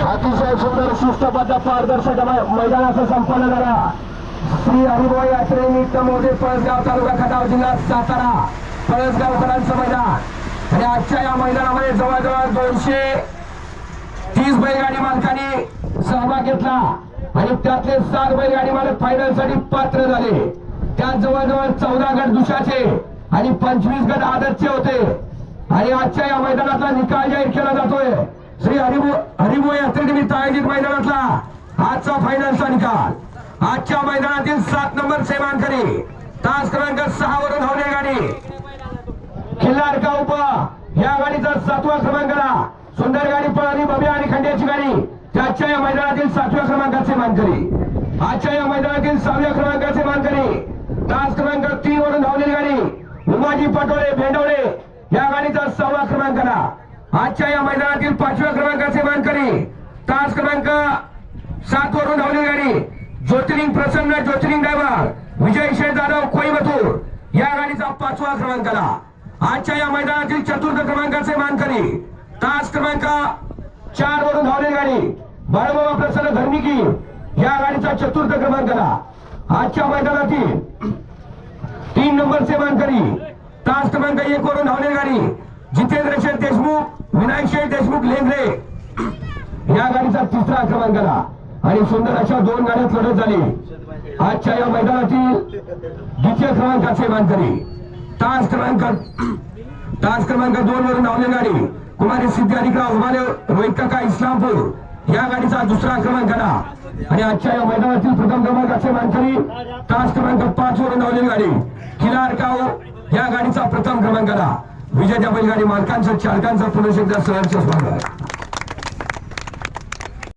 अतिशय सुंदर शिस्तबद्ध पारदर्शक मैदानाचं संपन्न झाला श्री हरिभाऊ यात्रेनिमित्त मोजे पळसगाव तालुका खटाव जिल्हा सातारा. पळसगावकरांचं मैदान. आणि आजच्या या मैदानामध्ये जवळजवळ दोनशे तीस बैलगाडी मालकांनी सहभाग घेतला. आणि त्यातले सात बैलगाडी मालक फायनलसाठी पात्र झाले. त्यात जवळजवळ चौदा गट दुशाचे आणि पंचवीस गट आदरचे होते. आणि आजच्या या मैदानाचा निकाल जाहीर केला जातोय. श्री हरिभो हरिभो यात्रेनिमित्त आयोजित मैदानातला आजचा फायनलचा निकाल. आजच्या मैदानातील सात नंबर सेवांकरी तास क्रमांक सहा वरून धावणे गाडी. खिल्लार का उप? या गाडीचा सातवा क्रमांकाला सुंदर गाडी पळाली भव्य आणि खंड्याची गाडी. त्याच्या या मैदानातील सातव्या क्रमांकाचे मानकरी आजच्या या मैदानातील सहाव्या क्रमांकाचे मानकरी तास क्रमांक तीन वरून धावलेली गाडी. उमाजी पटोळे भेंडवळे या गाडीचा सहावा क्रमांकाला आजच्या या मैदानातील पाचव्या क्रमांकाचे मानकरी तास क्रमांक सात वरून धावली गाडी ज्योतिर्लिंग प्रसन्न ज्योतिर्लिंग ड्रायव्हर विजय शेठ जाधव कोईबतूर या गाडीचा पाचवा क्रमांकाला आजच्या या मैदानातील चतुर्थ क्रमांकाचे मानकरी तास क्रमांक चार वरून धावली गाडी बाळबाबा प्रसन्न धर्मिकी या गाडीचा चतुर्थ क्रमांकाला आजच्या मैदानातील तीन नंबरचे मानकरी तास क्रमांक एक वरून धावली गाडी जितेंद्र शेठ विनायक शेठ देशमुख लेंगरे. या गाडीचा तिसरा क्रमांक आला. आणि सुंदर अशा दोन गाड्यात लढत झाली. आजच्या या मैदानातील द्वितीय क्रमांकाचे मानकरी. तास क्रमांक तास क्रमांक दोन वरून धावले गाडी. कुमारी सिद्धी अधिकार उभाले रोहित काका इस्लामपूर. या गाडीचा दुसरा क्रमांक आला. आणि आजच्या या मैदानातील प्रथम क्रमांकाचे मानकरी तास क्रमांक पाच वरून धावलेली गाडी. किनार काव या गाडीचा प्रथम क्रमांक आला. विजेत्या बैलगाडी मालकांचं चालकांचं पुनश्च एकदा सहर्ष स्वागत.